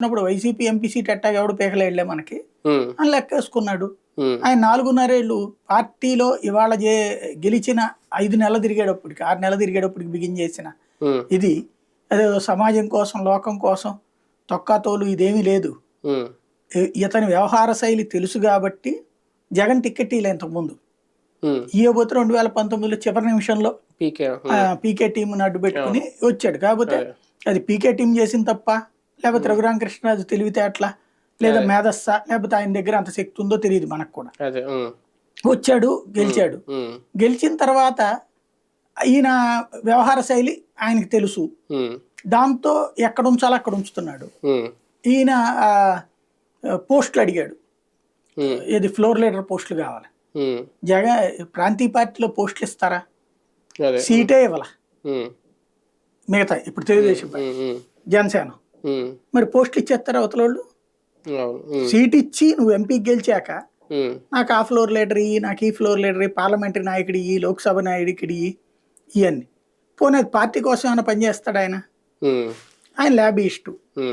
ఉన్నప్పుడు YCP MP seat ఎట్టాగా ఎవడు పీకలేళ్ళే మనకి. అని లెక్కేసుకున్నాడు. ఆయన నాలుగున్నరేళ్ళు పార్టీలో ఇవాళ జే గెలిచిన ఐదు నెలలు తిరిగేటప్పటికి ఆరు నెలలు తిరిగేటప్పటికి బిగిన్ చేసిన. ఇది అదే సమాజం కోసం లోకం కోసం తొక్కాతోలు ఇదేమీ లేదు. ఇతని వ్యవహార శైలి తెలుసు కాబట్టి జగన్ టికెట్ ఇలా ఇంతకుముందు. ఇవ్వబోతే రెండు వేల పంతొమ్మిదిలో చివరి నిమిషంలో పీకే టీంని అడ్డు పెట్టుకుని వచ్చాడు. కాకపోతే అది. పీకే టీం చేసిన తప్ప లేకపోతే రఘురామకృష్ణరాజు తెలివితేటల లేదా మేధస్స? లేకపోతే ఆయన దగ్గర అంత శక్తి ఉందో తెలియదు మనకు కూడా. వచ్చాడు గెలిచాడు. గెలిచిన తర్వాత ఈయన వ్యవహార శైలి ఆయనకి తెలుసు. దాంతో ఎక్కడ ఉంచాలో అక్కడ ఉంచుతున్నాడు. ఈయన పోస్టులు అడిగాడు. ఇది ఫ్లోర్ లీడర్ పోస్టులు కావాలి. జగన్ ప్రాంతీయ పార్టీలో పోస్టులు ఇస్తారా? సీటే ఇవ్వాల? మిగతా ఇప్పుడు తెలుగుదేశం జనసేన. మరి పోస్టులు ఇచ్చేస్తారా అవతల వాళ్ళు. సీట్ ఇచ్చి నువ్వు ఎంపీకి గెలిచాక నాకు ఆ ఫ్లోర్ లీడర్ ఇయ్యి నాకు ఈ ఫ్లోర్ లీడర్ పార్లమెంటరీ నాయకుడు ఇయ్యి లోక్సభ నాయకుడికి ఇయ్యి ఇవన్నీ. పోనీ పార్టీ కోసం ఏమైనా పనిచేస్తాడు ఆయన? ఆయన ల్యాబ్ ఇష్టం